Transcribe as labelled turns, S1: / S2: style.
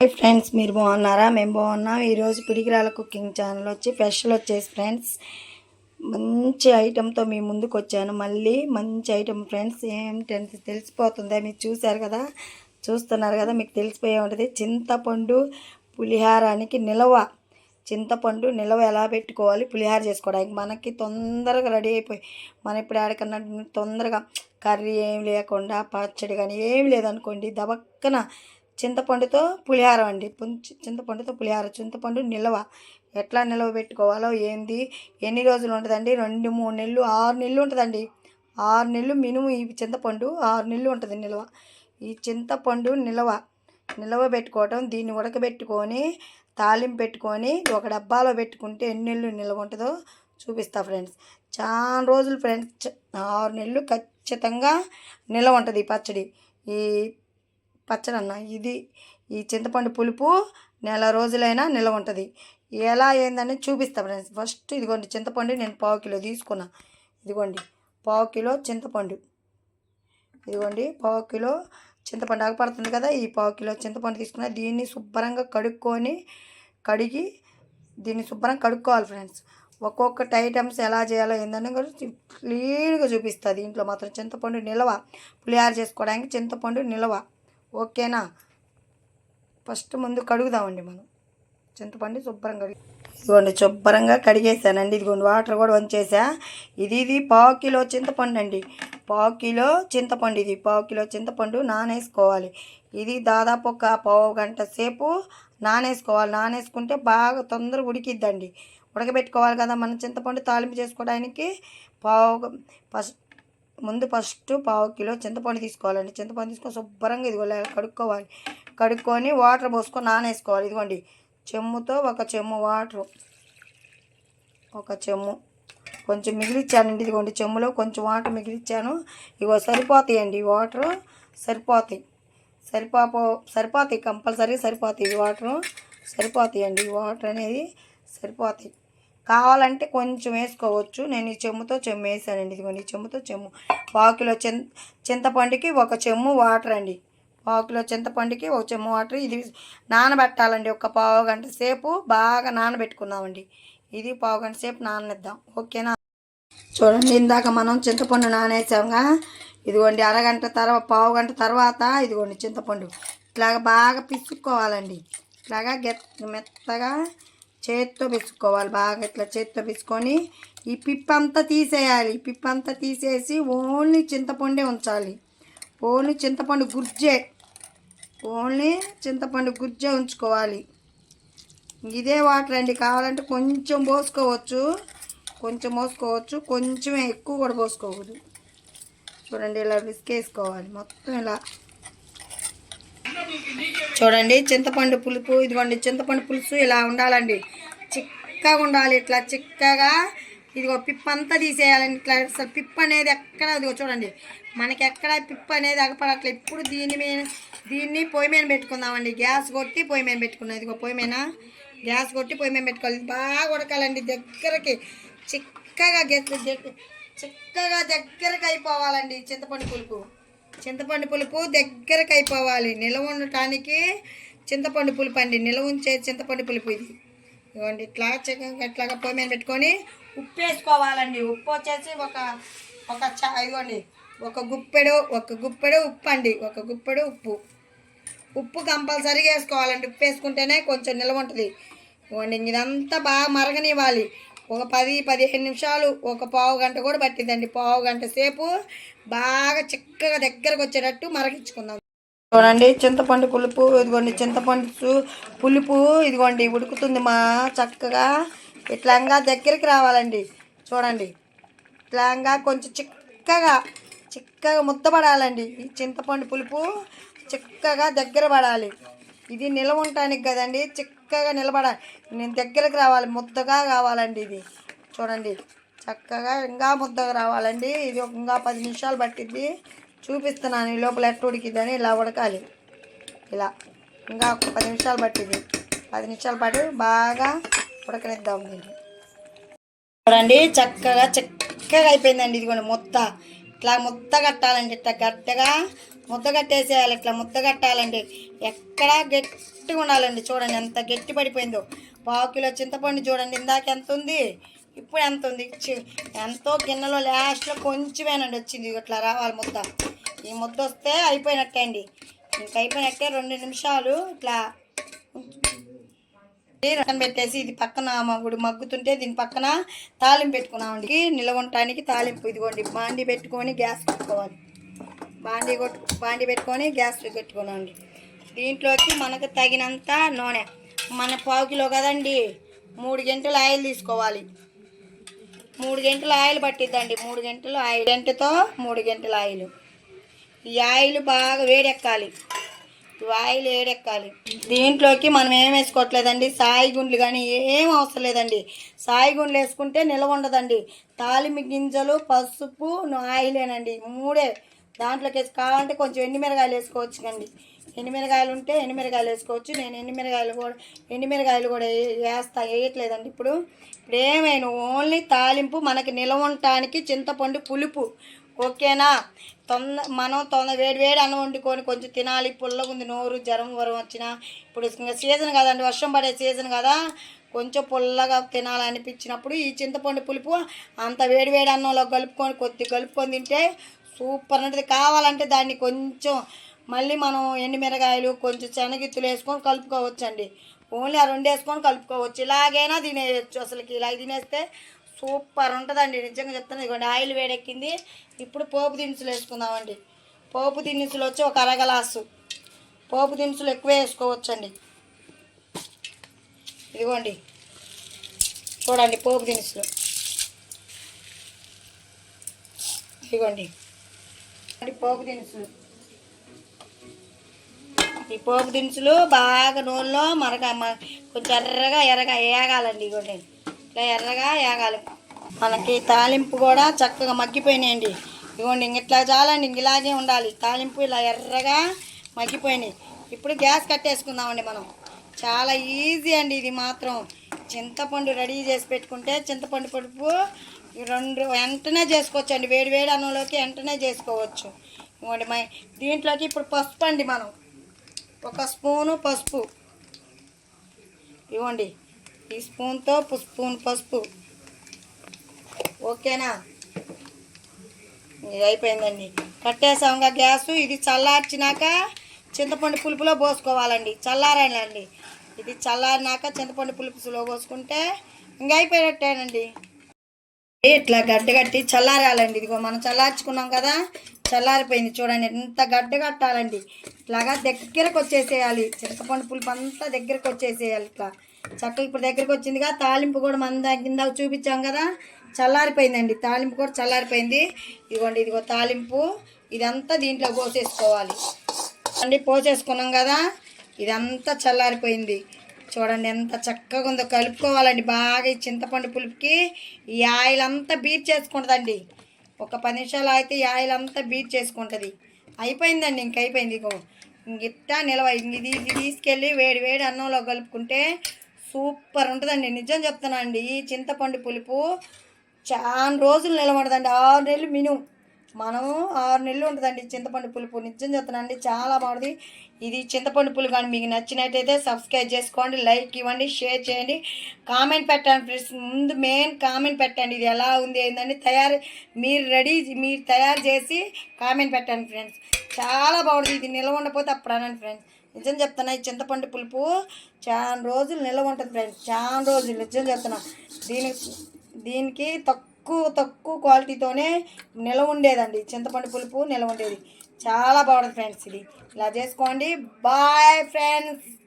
S1: Hi friends మీరు బాగున్నారా? మేము బాగున్నాం. ఈరోజు పిడికిరాల కుకింగ్ ఛానల్ వచ్చి స్పెషల్ వచ్చేసి ఫ్రెండ్స్ మంచి ఐటెంతో మీ ముందుకు వచ్చాను. మళ్ళీ మంచి ఐటెం ఫ్రెండ్స్ ఏంటంటే తెలిసిపోతుందా? మీరు చూశారు కదా? చూస్తున్నారు కదా? మీకు తెలిసిపోయే ఉంటుంది. చింతపండు పులిహారానికి నిలవ. చింతపండు నిలవ ఎలా పెట్టుకోవాలి? పులిహార చేసుకోవడానికి. మనకి తొందరగా రెడీ అయిపోయి మనం ఇప్పుడు ఆడకన్నా తొందరగా కర్రీ ఏం లేకుండా పచ్చడి కానీ ఏం లేదనుకోండి దబక్కన చింతపండుతో పులిహార అండి. చింతపండుతో పులిహార. చింతపండు నిల్వ ఎట్లా నిల్వ పెట్టుకోవాలో ఏంది ఎన్ని రోజులు ఉంటుందండి? రెండు మూడు నెలలు ఆరు నెలలు ఉంటుందండి. ఆరు నెలలు మినిమం ఈ చింతపండు ఆరు నెలలు ఉంటుంది నిల్వ. ఈ చింతపండు నిల్వ నిల్వ పెట్టుకోవటం దీన్ని ఉడకబెట్టుకొని తాలింపు పెట్టుకొని ఒక డబ్బాలో పెట్టుకుంటే ఎన్ని నెలలు నిల్వ ఉంటుందో చూపిస్తా ఫ్రెండ్స్. చాలా రోజులు ఫ్రెండ్స్ ఆరు నెలలు ఖచ్చితంగా నిల్వ ఉంటుంది ఈ పచ్చడి. ఈ పచ్చడన్న ఇది ఈ చింతపండు పులుపు నెల రోజులైనా నిల్వ ఉంటుంది. ఎలా ఏందని చూపిస్తా ఫ్రెండ్స్. ఫస్ట్ ఇదిగోండి చింతపండు నేను పావు కిలో తీసుకున్నా. ఇదిగోండి పావు కిలో చింతపండు. ఇదిగోండి పావు కిలో చింతపండు. ఆగపడుతుంది కదా ఈ పావు కిలో చింతపండు తీసుకున్న. దీన్ని శుభ్రంగా కడుక్కొని కడిగి దీన్ని శుభ్రంగా కడుక్కోవాలి ఫ్రెండ్స్. ఒక్కొక్కటి ఐటమ్స్ ఎలా చేయాలో ఏందని కూడా క్లీన్గా చూపిస్తుంది దీంట్లో మాత్రం చింతపండు నిలవ. పులిహార చేసుకోవడానికి చింతపండు నిలవ. ఓకేనా? ఫస్ట్ ముందు కడుగుదామండి మనం. చింతపండు శుభ్రంగా కడిగి ఇదిగోండి శుభ్రంగా కడిగేసానండి. ఇదిగోండి వాటర్ కూడా వంచేసా. ఇది ఇది పావు కిలో చింతపండు అండి. పావు కిలో చింతపండు ఇది. పావు కిలో చింతపండు నానేసుకోవాలి. ఇది దాదాపు ఒక పావు గంట సేపు నానేసుకోవాలి. నానేసుకుంటే బాగా తొందరగా ఉడికిద్దండి. ఉడకబెట్టుకోవాలి కదా మనం చింతపండు తాలింపు చేసుకోవడానికి. పావు ఫస్ట్ ముందు ఫస్ట్ పావు కిలో చింతపండు తీసుకోవాలండి. చింతపండు తీసుకొని శుభ్రంగా ఇదిగో కడుక్కోవాలి. కడుక్కొని వాటర్ పోసుకొని నానేసుకోవాలి. ఇదిగోండి చెమ్ముతో ఒక చెమ్ము వాటర్. ఒక చెమ్ము. కొంచెం మిగిలిచ్చానండి ఇదిగోండి చెమ్ములో కొంచెం వాటర్ మిగిలిచ్చాను. ఇగో సరిపోతాయండి వాటర్. సరిపోతాయి. సరిపోపో సరిపోతాయి కంపల్సరీ సరిపోతాయి వాటర్. సరిపోతాయండి ఈ వాటర్ అనేది. సరిపోతాయి. కావాలంటే కొంచెం వేసుకోవచ్చు. నేను ఈ చెమ్ముతో చెమ్ము వేసానండి. ఇదిగోండి ఈ చెమ్ముతో చెమ్ము పావు కిలో చింత చింతపండుకి ఒక చెమ్ము వాటర్ అండి. పావుకిలో చింతపండుకి ఒక చెమ్ము వాటర్. ఇది నానబెట్టాలండి. ఒక పావు గంట సేపు బాగా నానబెట్టుకుందామండి. ఇది పావు గంట సేపు నాననిద్దాం. ఓకేనా? చూడండి ఇందాక మనం చింతపండు నానేసాంగా. ఇదిగోండి అరగంట తర్వాత పావు గంట తర్వాత ఇదిగోండి చింతపండు. ఇట్లాగ బాగా పిసుక్కోవాలండి. ఇట్లాగా గె మెత్తగా చేత్తో పిసుకోవాలి బాగా ఇట్లా చేత్తో పిసుకొని ఈ పిప్పంతా తీసేయాలి. ఈ పిప్పంతా తీసేసి ఓన్లీ చింతపండే ఉంచాలి. ఓన్లీ చింతపండు గుజ్జే. ఓన్లీ చింతపండు గుజ్జే ఉంచుకోవాలి. ఇదే వాటర్ అండి. కావాలంటే కొంచెం పోసుకోవచ్చు. కొంచెం పోసుకోవచ్చు. కొంచెమే ఎక్కువ కూడా పోసుకోకూడదు. చూడండి ఇలా విసికేసుకోవాలి. మొత్తం ఇలా చూడండి చింతపండు పులుపు ఇదిగోండి చింతపండు పులుసు ఇలా ఉండాలండి. చిక్కగా ఉండాలి ఇట్లా చిక్కగా. ఇదిగో పిప్ప అంతా తీసేయాలండి ఇట్లా అసలు పిప్ప అనేది ఎక్కడ ఇదిగో చూడండి. మనకి ఎక్కడ పిప్ప అనేది అగపడట్లేదు ఇప్పుడు దీని మీద దీన్ని పొయ్యి మీద పెట్టుకుందామండి. గ్యాస్ కొట్టి పొయ్యి మీద పెట్టుకున్నాం. ఇదిగో పొయ్యి మీద గ్యాస్ కొట్టి పొయ్యి మీద పెట్టుకోవాలి. బాగా ఉడకాలండి దగ్గరకి. చిక్కగా గెట్ చిక్కగా దగ్గరకి అయిపోవాలండి చింతపండు పులుపు. చింతపండు పులుపు దగ్గరకు అయిపోవాలి నిలవ ఉండటానికి చింతపండు పులుపు అండి. నిలవ ఉంచే చింతపండు పులుపు ఇది. ఇవ్వండి ఇట్లా చికెన్ ఇట్లాగా పొయ్యి మీద పెట్టుకొని ఉప్పు వేసుకోవాలండి ఉప్పు వచ్చేసి ఒక ఒక చా ఇవ్వండి ఒక గుప్పెడు ఒక గుప్పెడు ఉప్పు అండి. ఒక గుప్పెడు ఉప్పు. ఉప్పు కంపల్సరీగా వేసుకోవాలండి. ఉప్పు వేసుకుంటేనే కొంచెం నిల్వ ఉంటుంది. ఇవ్వండి ఇదంతా బాగా మరగనివ్వాలి. ఒక పది పదిహేను నిమిషాలు ఒక పావు గంట కూడా పట్టిందండి. పావు గంట సేపు బాగా చిక్కగా దగ్గరకు వచ్చేటట్టు మరగించుకుందాం. చూడండి చింతపండు పులుపు ఇదిగోండి చింతపండు పులుపు ఇదిగోండి ఉడుకుతుంది మా చక్కగా. ఇట్లాగా దగ్గరికి రావాలండి. చూడండి ఇట్లాగా కొంచెం చిక్కగా చిక్కగా ముద్దపడాలండి ఈ చింతపండు పులుపు చిక్కగా దగ్గర పడాలి. ఇది నిలవ ఉండటానికి కదండి చక్కగా నిలబడాలి నేను దగ్గరకు రావాలి. ముద్దగా కావాలండి ఇది. చూడండి. చక్కగా ఇంకా ముద్దగా రావాలండి. ఇది ఇంకా పది నిమిషాలు పట్టిద్ది. చూపిస్తున్నాను. ఈ లోపల ఎట్టు ఉడికిద్దని ఇలా ఉడకాలి. ఇలా. ఇంకా ఒక పది నిమిషాలు పట్టింది పది నిమిషాలు పాటు బాగా ఉడకనిద్దాం దీన్ని. చూడండి. చక్కగా చక్కగా అయిపోయిందండి. ఇదిగోండి మొత్త. ఇట్లా ముద్ద కట్టాలండి ఇట్లా గట్టిగా ముద్ద కట్టేసేయాలి ఇట్లా ముద్ద కట్టాలండి. ఎక్కడా గట్టిగా ఉండాలండి చూడండి ఎంత గట్టి పడిపోయిందో. పావు కిలో చింతపండు చూడండి ఇందాక ఎంత ఉంది? ఇప్పుడు ఎంత ఉంది? ఎంతో గిన్నెలో లాస్ట్లో కొంచెమేనండి వచ్చింది ఇట్లా రావాలి ముద్ద. ఈ ముద్ద వస్తే అయిపోయినట్టే అండి. ఇంక అయిపోయినట్టే రెండు నిమిషాలు ఇట్లా ఇది పెట్టేసి ఇది పక్కన మగుడు మగ్గుతుంటే దీని పక్కన తాలింపు పెట్టుకున్నామండి. నిలవటానికి తాలింపు ఇదిగోండి. బాండి పెట్టుకొని గ్యాస్ పెట్టుకోవాలి. బాండి కొట్టు బాండి పెట్టుకొని గ్యాస్ పెట్టుకున్నామండి. దీంట్లోకి మనకు తగినంత నూనె. మన పావు కిలో కదండి మూడు గంటలు ఆయిల్ తీసుకోవాలి. మూడు గంటల ఆయిల్ పట్టిద్దండి. మూడు గంటలు ఆయిల్. గంటతో మూడు గంటల ఆయిల్. ఈ ఆయిల్ బాగా వేడెక్కాలి. ఆయిల్ ఏడెక్కాలి. దీంట్లోకి మనం ఏం వేసుకోవట్లేదండి? సాయి గుండ్లు కానీ ఏం అవసరం లేదండి. సాయి గుండ్లు వేసుకుంటే నిలవ ఉండదండి. తాలిమి గింజలు పసుపు ఆయిలేనండి. మూడే. దాంట్లోకి వేసి కావాలంటే కొంచెం ఎండుమిరగాయలు వేసుకోవచ్చు కండి ఎండుమిరగాయలు ఉంటే ఎండుమిరగాయలు వేసుకోవచ్చు. నేను ఎండుమిరగాయలు కూడా ఎండుమిరగాయలు కూడా వేస్తా వేయట్లేదండి ఇప్పుడు. ఇప్పుడు ఏమైనా ఓన్లీ తాలింపు మనకి నిలవ ఉండటానికి చింతపండు పులుపు. ఓకేనా? తొంద మనం తొందర వేడి వేడి అన్నం వండుకొని కొంచెం తినాలి. పుల్లగా ఉంది నోరు జ్వరం వరం వచ్చినా. ఇప్పుడు ఇంకా సీజన్ కదండి వర్షం పడే సీజన్ కదా. కొంచెం పుల్లగా తినాలనిపించినప్పుడు ఈ చింతపండు పులుపు అంత వేడి వేడి అన్నంలో కలుపుకొని కొద్ది కలుపుకొని తింటే సూపర్ ఉంటుంది. కావాలంటే దాన్ని కొంచెం మళ్ళీ మనం ఎండుమిరగాయలు కొంచెం శనగిత్తులు వేసుకొని కలుపుకోవచ్చండి. ఓన్లీ ఆ రెండు వేసుకొని కలుపుకోవచ్చు. ఇలాగైనా తినేయచ్చు అసలుకి. ఇలా తినేస్తే సూపర్ ఉంటుందండి నిజంగా చెప్తాను ఇదిగోండి ఆయిల్ వేడెక్కింది. ఇప్పుడు పోపు దినుసులు వేసుకుందామండి. పోపు దినుసులు వచ్చి ఒక అర గ్లాసు. పోపు దినుసులు ఎక్కువ వేసుకోవచ్చండి. ఇదిగోండి. చూడండి పోపు దినుసులు. ఇదిగోండి. పోపు దినుసులు. ఈ పోపు దినుసులు బాగా నూనెలో మరగ మ- కొంచెం ఎర్రగా ఎర్రగా వేగాలండి ఇదిగోండి. ఇట్లా ఎర్రగా వేగాలి మనకి తాలింపు కూడా చక్కగా మగ్గిపోయినాయండి. ఇవ్వండి ఇంక ఇట్లా చాలండి ఇంక ఇలాగే ఉండాలి. తాలింపు ఇలా ఎర్రగా మగ్గిపోయినాయి. ఇప్పుడు గ్యాస్ కట్టేసుకుందామండి మనం. చాలా ఈజీ అండి ఇది మాత్రం. చింతపండు రెడీ చేసి పెట్టుకుంటే చింతపండు పడుపు రెండు వెంటనే చేసుకోవచ్చు అండి వేడి వేడి అన్నంలోకి వెంటనే చేసుకోవచ్చు. ఇవ్వండి మా దీంట్లోకి ఇప్పుడు పసుపు అండి మనం. ఒక స్పూను పసుపు. ఇవ్వండి ఈ స్పూన్తో స్పూన్ పసుపు. ఓకేనా? ఇది అయిపోయిందండి. కట్టేసాముగా గ్యాసు. ఇది చల్లార్చినాక చింతపండు పులుపులో పోసుకోవాలండి. చల్లారాలండి ఇది చల్లారినాక చింతపండు పులుపులో పోసుకుంటే ఇంక అయిపోయినట్టేనండి. ఇట్లా గడ్డ కట్టి చల్లారాలండి. ఇదిగో మనం చల్లార్చుకున్నాం కదా చల్లారిపోయింది చూడండి. ఎంత గడ్డ కట్టాలండి. ఇట్లాగా దగ్గరకు వచ్చేసేయాలి చింతపండు పులుపు అంతా దగ్గరకు వచ్చేసేయాలి ఇట్లా. చక్కగా ఇప్పుడు దగ్గరికి వచ్చిందిగా. తాలింపు కూడా మన కింద చూపించాం కదా. చల్లారిపోయిందండి. తాలింపు కూడా చల్లారిపోయింది. ఇదిగోండి ఇదిగో తాలింపు. ఇదంతా దీంట్లో పోసేసుకోవాలి. అండి పోసేసుకున్నాం కదా. ఇదంతా చల్లారిపోయింది. చూడండి ఎంత చక్కగా ఉందో. కలుపుకోవాలండి బాగా ఈ చింతపండు పులుపుకి. ఈ ఆయిల్ అంతా బీట్ చేసుకుంటుందండి. ఒక పది నిమిషాలు అయితే ఈ ఆయిల్ అంతా బీట్ చేసుకుంటుంది. అయిపోయిందండి ఇంక అయిపోయింది. ఇగో ఇంగిట్టా నిలవ ఇది తీసుకెళ్ళి వేడి వేడి అన్నంలో కలుపుకుంటే సూపర్ ఉంటుందండి. నిజం చెప్తానండి ఈ చింతపండు పులుపు చాలా రోజులు నిలబడదండి. ఆరు నెలలు మినిమం. మనం ఆరు నెలలు ఉంటుందండి చింతపండు పులుపు. నిజం చెప్తానండి చాలా బాగుంది. ఇది చింతపండు పులుపు కానీ మీకు నచ్చినట్టయితే సబ్స్క్రైబ్ చేసుకోండి లైక్ ఇవ్వండి షేర్ చేయండి. కామెంట్ పెట్టండి ఫ్రెండ్స్. ముందు మెయిన్ కామెంట్ పెట్టండి. ఇది ఎలా ఉంది ఏందని తయారు మీరు రెడీ మీరు తయారు చేసి కామెంట్ పెట్టండి ఫ్రెండ్స్. చాలా బాగుంది. ఇది నిల్వ ఉండకపోతే అప్పుడు అనండి ఫ్రెండ్స్. నిజం చెప్తున్నా ఈ చింతపండు పులుపు చాలా రోజులు నిల్వ ఉంటుంది ఫ్రెండ్స్ చాలా రోజులు నిజం చెప్తున్నా. దీనికి దీనికి తక్కువ తక్కువ క్వాలిటీతోనే నిల్వ ఉండేదండి. చింతపండు పులుపు నిల్వ ఉండేది. చాలా బాగుంటుంది ఫ్రెండ్స్ ఇది. ఇలా చేసుకోండి. Bye friends